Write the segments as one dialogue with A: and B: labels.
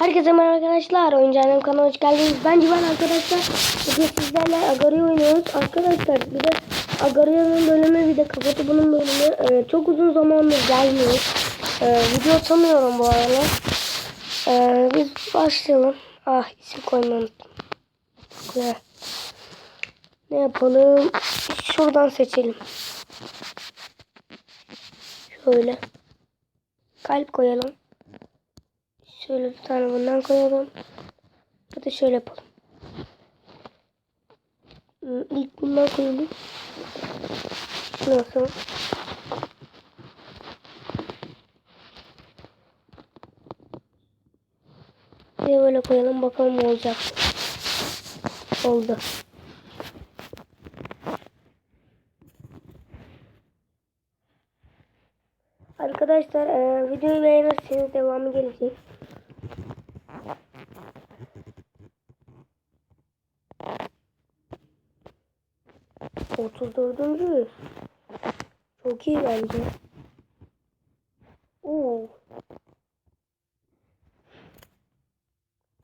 A: Herkese merhaba arkadaşlar. Oyuncu Annem kanalına hoş geldiniz. Ben Civan arkadaşlar. Bugün sizlerle Agario oynuyoruz. Arkadaşlar bir de Agario'nun bölümü bir de Kafa bunun bölümü e, çok uzun zamandır gelmiyor. E, video atamıyorum bu aralar. E, biz başlayalım. Ah isim koymayı unuttum. Ne yapalım? Şuradan seçelim. Şöyle. Kalp koyalım. Şöyle bir tane bundan koyalım. Ya şöyle yapalım. Hmm, İlk bundan koyalım. Bir de böyle koyalım bakalım ne olacak. Oldu. Arkadaşlar e, videoyu beğenirseniz devamı gelecek. Otuz dördüncü. Çok iyi bence. Oo.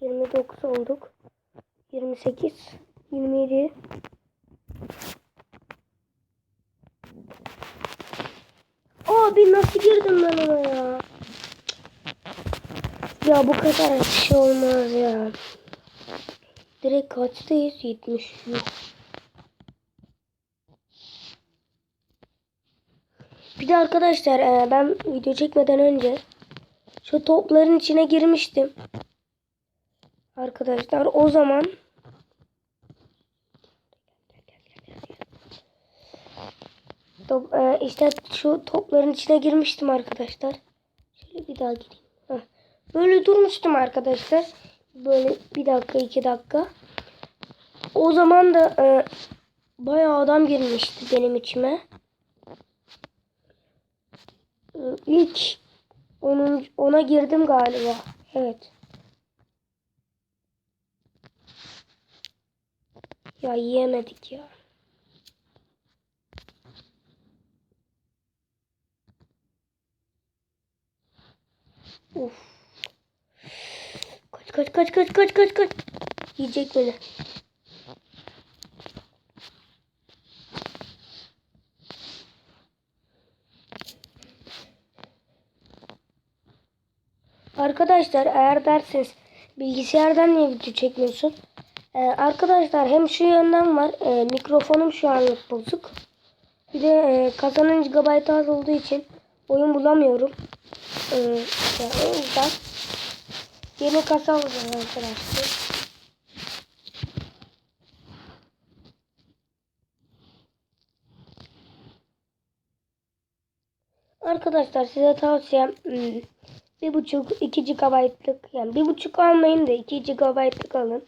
A: 29 olduk. 28, 27. Abi nasıl girdim ben ona ya? Ya bu kadar şey olmaz ya. Direkt kaçtayız? 70. Bir de arkadaşlar e, ben video çekmeden önce şu topların içine girmiştim. Arkadaşlar o zaman Top, e, işte şu topların içine girmiştim arkadaşlar. Şöyle bir daha gireyim. Böyle durmuştum arkadaşlar. Böyle bir dakika iki dakika. O zaman da e, bayağı adam girmişti benim içime. E, İlk onun, ona girdim galiba. Evet. Ya yiyemedik ya. Of. Kaç kaç kaç kaç kaç kaç kaç. Yiyecek beni. Arkadaşlar eğer derseniz bilgisayardan niye video çekmiyorsun? Ee, arkadaşlar hem şu yönden var. e, mikrofonum şu anlık bozuk. Bir de e, kasanın GB az olduğu için oyun bulamıyorum. Ya, o yüzden yeni kasa alacağım arkadaşlar. Arkadaşlar size tavsiyem hmm, bir buçuk iki GB'lık yani bir buçuk almayın da iki GB'lık alın.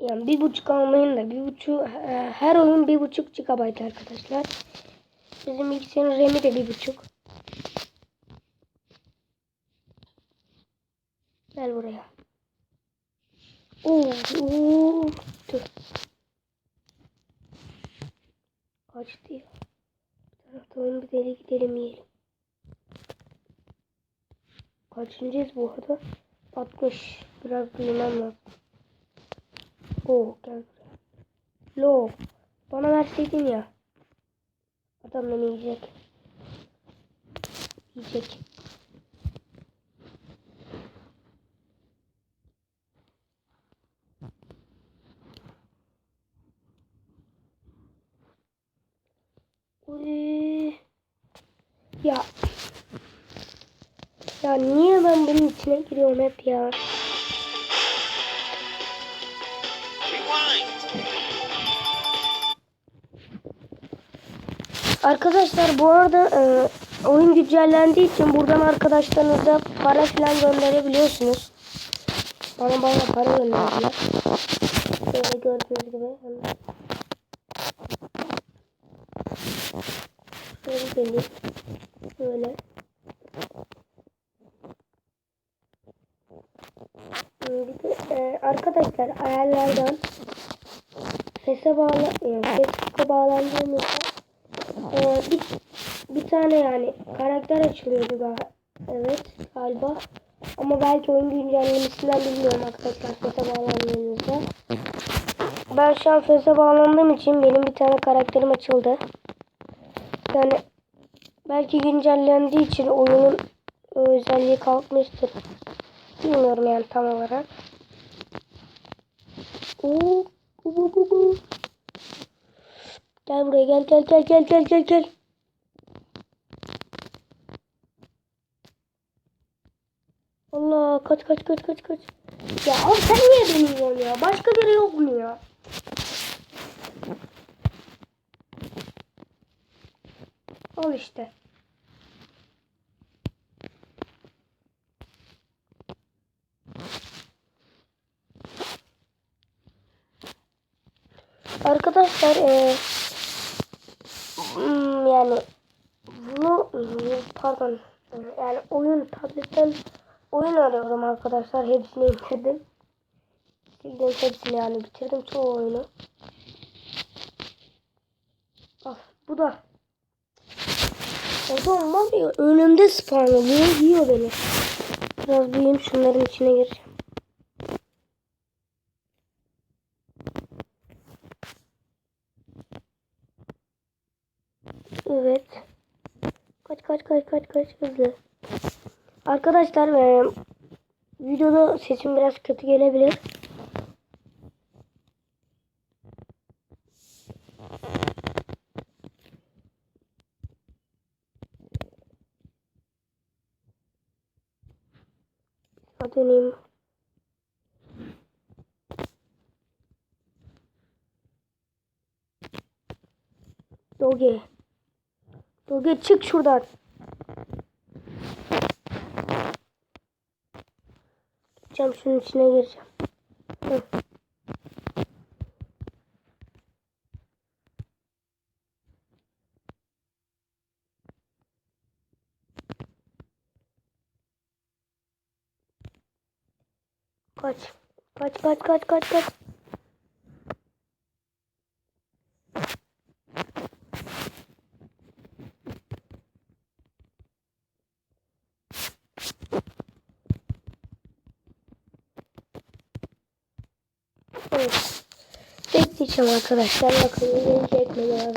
A: Yani bir buçuk almayın da bir buçuk e, her oyun bir buçuk GB arkadaşlar. Bizim bilgisayarın RAM'i de bir buçuk. Gel buraya. Oo, dur. Kaçtı ya. Bir taraftan bir deli gidelim yiyelim. Kaçıncıyız bu arada? 60. Biraz büyümem lazım. Oo gel buraya. Lo. Bana verseydin ya. Adam beni yiyecek. Yiyecek. Uy. Ya. Ya niye ben bunun içine giriyorum hep ya? Arkadaşlar bu arada e, oyun güncellendiği için buradan arkadaşlarınıza para falan gönderebiliyorsunuz. Bana bayağı para gönderdiler. Böyle gördüğünüz gibi. Şöyle geleyim. Böyle. Hmm, Bir de, e, arkadaşlar ayarlardan sese bağla yani sese bağlandığımızda e, bir, bir tane yani karakter açılıyordu galiba. Evet galiba. Ama belki oyun güncellemesinden bilmiyorum arkadaşlar FES'e bağlandığınızda. Ben şu an FES'e bağlandığım için benim bir tane karakterim açıldı. Yani belki güncellendiği için oyunun özelliği kalkmıştır. Bilmiyorum yani tam olarak. Oo, bu, bu, bu. Gel buraya gel gel gel gel gel gel gel. Allah kaç kaç kaç kaç kaç. Ya abi sen niye beni yiyorsun ya? Başka biri yok mu ya? Al işte. Arkadaşlar eee hmm, yani bunu pardon yani oyun tabletten oyun arıyorum arkadaşlar hepsini indirdim. Sildim hepsini yani bitirdim çoğu oyunu. Ah bu da. O zaman var ya önümde spawnlıyor yiyor beni. Biraz büyüyeyim şunların içine gireceğim. Evet. Kaç kaç kaç hızlı. Arkadaşlar e, videoda sesim biraz kötü gelebilir. Hadi döneyim. Doge. Doge çık şuradan. Gideceğim şunun içine gireceğim. Hı. Kaç. Kaç kaç kaç kaç kaç. Evet. Bekleyeceğim arkadaşlar. Bakalım gelecek mi? Biraz.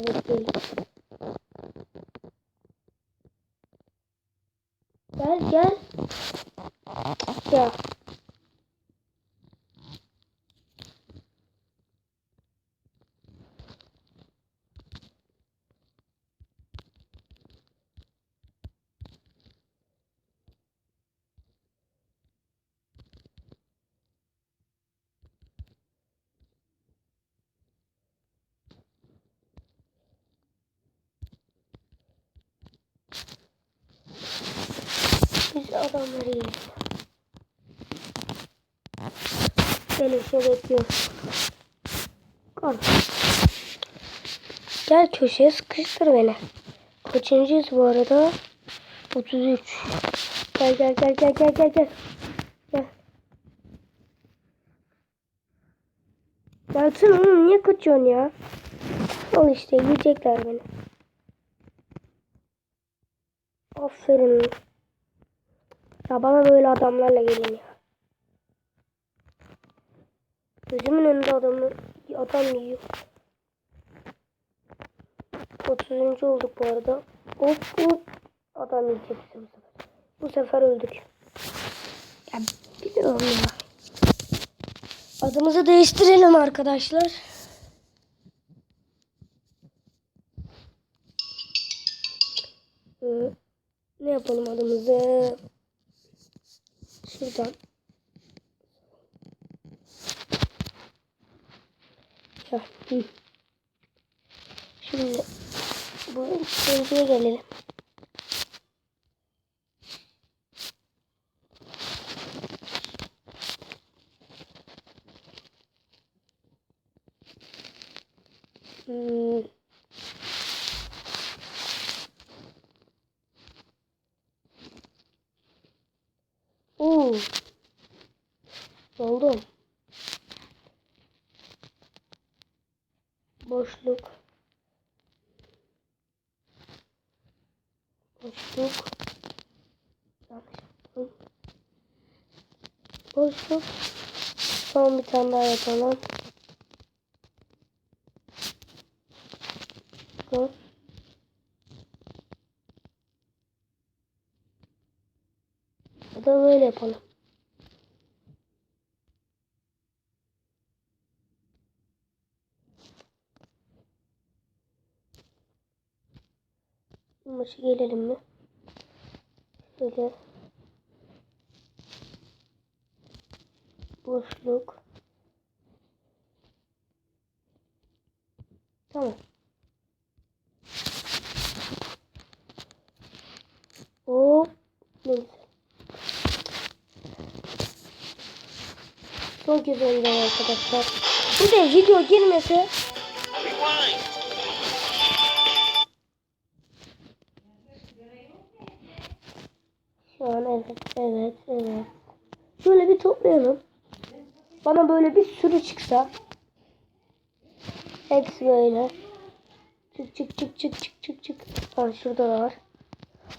A: Gel gel. Ya. Biz adamları yiyelim. Beni şey bekliyor. Al. Gel köşeye sıkıştır beni. Kaçıncıyız bu arada? 33. Gel gel gel gel gel gel gel. Gel. Gelsene oğlum niye kaçıyorsun ya? Al işte yiyecekler beni. Aferin. Ya bana böyle adamlarla gelin ya. Gözümün önünde adamı adam yiyor. 30. olduk bu arada. Hop hop. Adam yiyecek bu sefer. Bu sefer öldük. Ya biliyorum ya. Adımızı değiştirelim arkadaşlar. Ee, ne yapalım adımızı? Şuradan. Şimdi bu ikinciye gelelim. Oo. Oldu. Boşluk. Boşluk. Boşluk. Son bir tane daha yapalım. Bu. Ya da böyle yapalım. Maçı gelelim mi? Şöyle. Boşluk. Tamam. Hop. Ne güzel. Güzel oldu arkadaşlar. Bir de video girmese
B: Rewind.
A: Şu an evet, evet, evet. Şöyle bir toplayalım. Bana böyle bir sürü çıksa. Hepsi böyle. Çık çık çık çık çık çık çık. Ha şurada da var.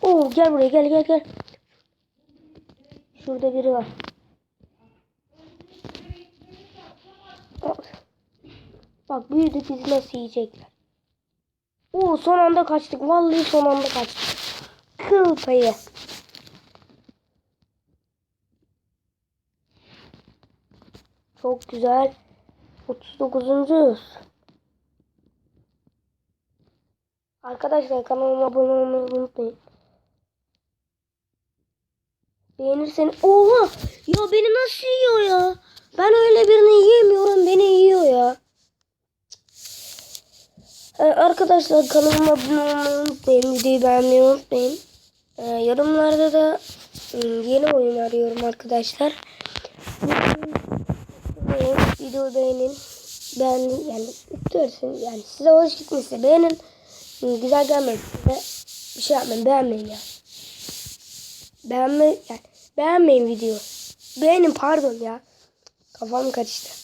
A: Oo gel buraya gel gel gel. Şurada biri var. Al. Bak büyüdü bizi nasıl yiyecekler. Oo son anda kaçtık. Vallahi son anda kaçtık. Kıl payı. Çok güzel. 39. Arkadaşlar kanalıma abone olmayı unutmayın. Beğenirseniz... Oha! Ya beni nasıl yiyor ya? Ben öyle birini yiyemiyorum. Beni yiyor ya. Ee, arkadaşlar kanalıma abone olmayı unutmayın. Videoyu beğenmeyi unutmayın. Ee, yorumlarda da ım, yeni oyun arıyorum arkadaşlar. Beğenin, video beğenin. Beğenin yani istiyorsun yani size hoş gitmişse beğenin. Hı, Güzel gelmediyse bir şey yapmayın beğenmeyin ya. Beğenme yani beğenmeyin video. Beğenin pardon ya. Kafam karıştı.